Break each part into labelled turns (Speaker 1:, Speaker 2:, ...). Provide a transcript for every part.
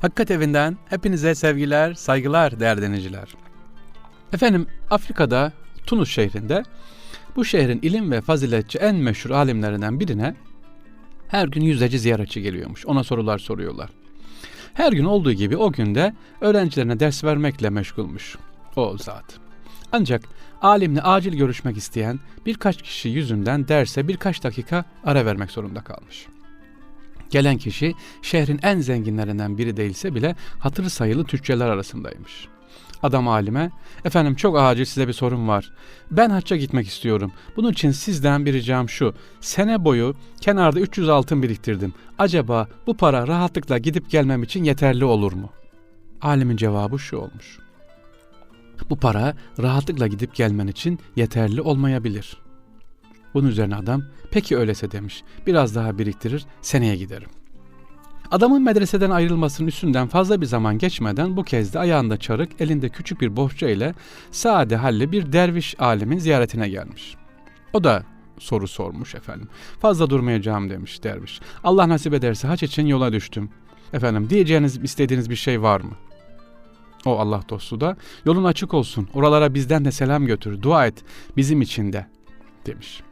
Speaker 1: Hakikat Evi'nden hepinize sevgiler, saygılar değerli dinleyiciler. Efendim Afrika'da Tunus şehrinde bu şehrin ilim ve faziletçi en meşhur alimlerinden birine her gün yüzlerce ziyaretçi geliyormuş. Ona sorular soruyorlar. Her gün olduğu gibi o günde öğrencilerine ders vermekle meşgulmuş o zat. Ancak alimle acil görüşmek isteyen birkaç kişi yüzünden derse birkaç dakika ara vermek zorunda kalmış. Gelen kişi şehrin en zenginlerinden biri değilse bile hatırı sayılı tüccarlar arasındaymış. Adam alime, efendim çok acil size bir sorun var. Ben hacca gitmek istiyorum. Bunun için sizden bir ricam şu. Sene boyu kenarda 300 altın biriktirdim. Acaba bu para rahatlıkla gidip gelmem için yeterli olur mu? Alimin cevabı şu olmuş. Bu para rahatlıkla gidip gelmen için yeterli olmayabilir. Bunun üzerine adam peki öylese demiş. Biraz daha biriktirir seneye giderim. Adamın medreseden ayrılmasının üstünden fazla bir zaman geçmeden bu kez de ayağında çarık, elinde küçük bir bohça ile sade halli bir derviş alimin ziyaretine gelmiş. O da soru sormuş efendim. Fazla durmayacağım demiş derviş. Allah nasip ederse haç için yola düştüm. Efendim diyeceğiniz istediğiniz bir şey var mı? O Allah dostu da yolun açık olsun. Oralara bizden de selam götür. Dua et bizim için de demiş.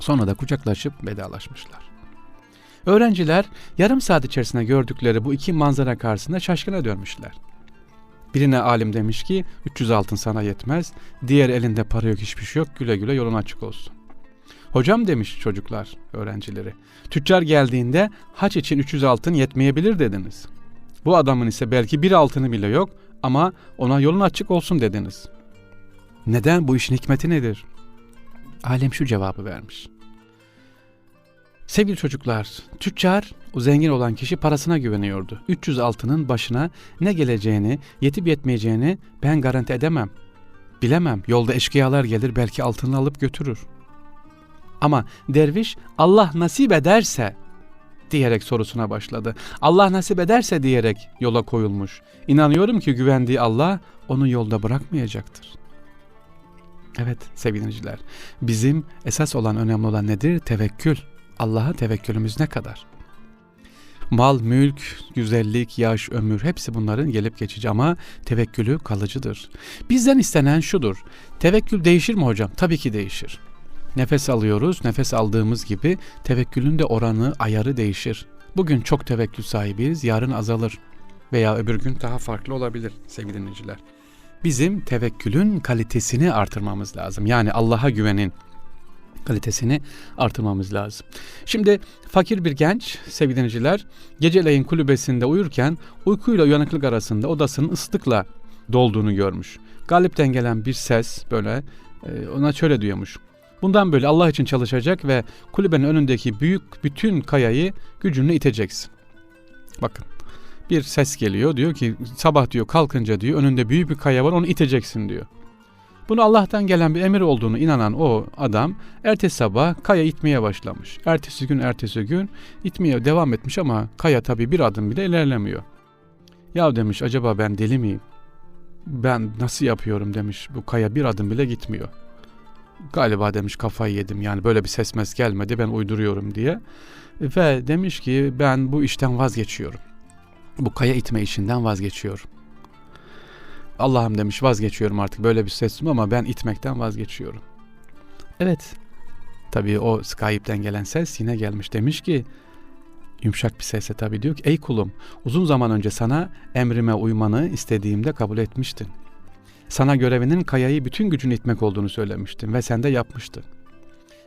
Speaker 1: Sonra da kucaklaşıp vedalaşmışlar. Öğrenciler yarım saat içerisinde gördükleri bu iki manzara karşısında şaşkına dönmüşler. Birine alim demiş ki 300 altın sana yetmez. Diğer elinde para yok hiçbir şey yok güle güle yolun açık olsun. Hocam demiş çocuklar öğrencileri. Tüccar geldiğinde haç için 300 altın yetmeyebilir dediniz. Bu adamın ise belki bir altını bile yok ama ona yolun açık olsun dediniz. Neden bu işin hikmeti nedir? Alem şu cevabı vermiş. Sevgili çocuklar, tüccar, o zengin olan kişi parasına güveniyordu. 300 altının başına ne geleceğini, yetip yetmeyeceğini ben garanti edemem. Bilemem, yolda eşkıyalar gelir belki altını alıp götürür. Ama derviş Allah nasip ederse diyerek sorusuna başladı. Allah nasip ederse diyerek yola koyulmuş. İnanıyorum ki güvendiği Allah onu yolda bırakmayacaktır. Evet sevgili dinleyiciler, bizim esas olan önemli olan nedir? Tevekkül. Allah'a tevekkülümüz ne kadar? Mal, mülk, güzellik, yaş, ömür hepsi bunların gelip geçici ama tevekkülü kalıcıdır. Bizden istenen şudur. Tevekkül değişir mi hocam? Tabii ki değişir. Nefes alıyoruz. Nefes aldığımız gibi tevekkülün de oranı, ayarı değişir. Bugün çok tevekkül sahibiyiz, yarın azalır. Veya öbür gün daha farklı olabilir sevgili dinleyiciler. Bizim tevekkülün kalitesini artırmamız lazım. Yani Allah'a güvenin kalitesini artırmamız lazım. Şimdi fakir bir genç sevgili dinleyiciler geceleyin kulübesinde uyurken uykuyla uyanıklık arasında odasının ıslıkla dolduğunu görmüş. Galipten gelen bir ses böyle e, ona şöyle diyormuş. Bundan böyle Allah için çalışacak ve kulübenin önündeki büyük bütün kayayı gücünle iteceksin. Bakın bir ses geliyor diyor ki sabah diyor kalkınca diyor önünde büyük bir kaya var onu iteceksin diyor. Bunu Allah'tan gelen bir emir olduğunu inanan o adam ertesi sabah kaya itmeye başlamış. Ertesi gün ertesi gün itmeye devam etmiş ama kaya tabii bir adım bile ilerlemiyor. Ya demiş acaba ben deli miyim? Ben nasıl yapıyorum demiş bu kaya bir adım bile gitmiyor. Galiba demiş kafayı yedim yani böyle bir ses mes gelmedi ben uyduruyorum diye. Ve demiş ki ben bu işten vazgeçiyorum. Bu kaya itme işinden vazgeçiyorum. Allah'ım demiş vazgeçiyorum artık böyle bir sesim ama ben itmekten vazgeçiyorum. Evet. Tabii o Skype'den gelen ses yine gelmiş. Demiş ki yumuşak bir sesle tabii diyor ki ey kulum uzun zaman önce sana emrime uymanı istediğimde kabul etmiştin. Sana görevinin kayayı bütün gücün itmek olduğunu söylemiştim ve sen de yapmıştın.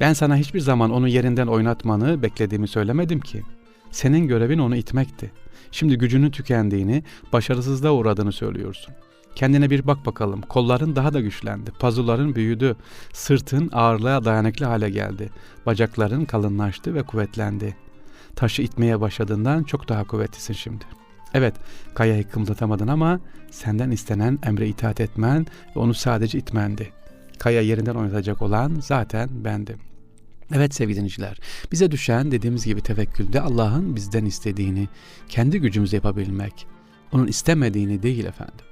Speaker 1: Ben sana hiçbir zaman onu yerinden oynatmanı beklediğimi söylemedim ki. Senin görevin onu itmekti. Şimdi gücünün tükendiğini, başarısızlığa uğradığını söylüyorsun. Kendine bir bak bakalım. Kolların daha da güçlendi. Pazuların büyüdü. Sırtın ağırlığa dayanıklı hale geldi. Bacakların kalınlaştı ve kuvvetlendi. taşı itmeye başladığından çok daha kuvvetlisin şimdi. Evet, kayayı kımıldatamadın ama senden istenen emre itaat etmen ve onu sadece itmendi. Kaya yerinden oynatacak olan zaten bendim. Evet sevgili dinleyiciler, bize düşen dediğimiz gibi tevekkülde Allah'ın bizden istediğini kendi gücümüzle yapabilmek. Onun istemediğini değil efendim.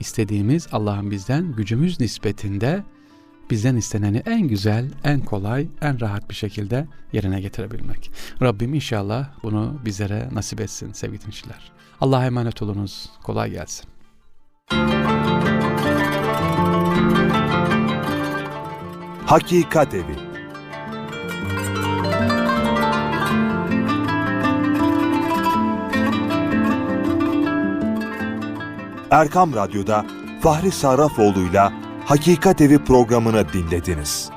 Speaker 1: İstediğimiz Allah'ın bizden gücümüz nispetinde bizden isteneni en güzel, en kolay, en rahat bir şekilde yerine getirebilmek. Rabbim inşallah bunu bizlere nasip etsin sevgili dinleyiciler. Allah'a emanet olunuz. Kolay gelsin.
Speaker 2: Hakikat Evi Erkam Radyo'da Fahri Sarrafoğlu'yla Hakikat Evi programını dinlediniz.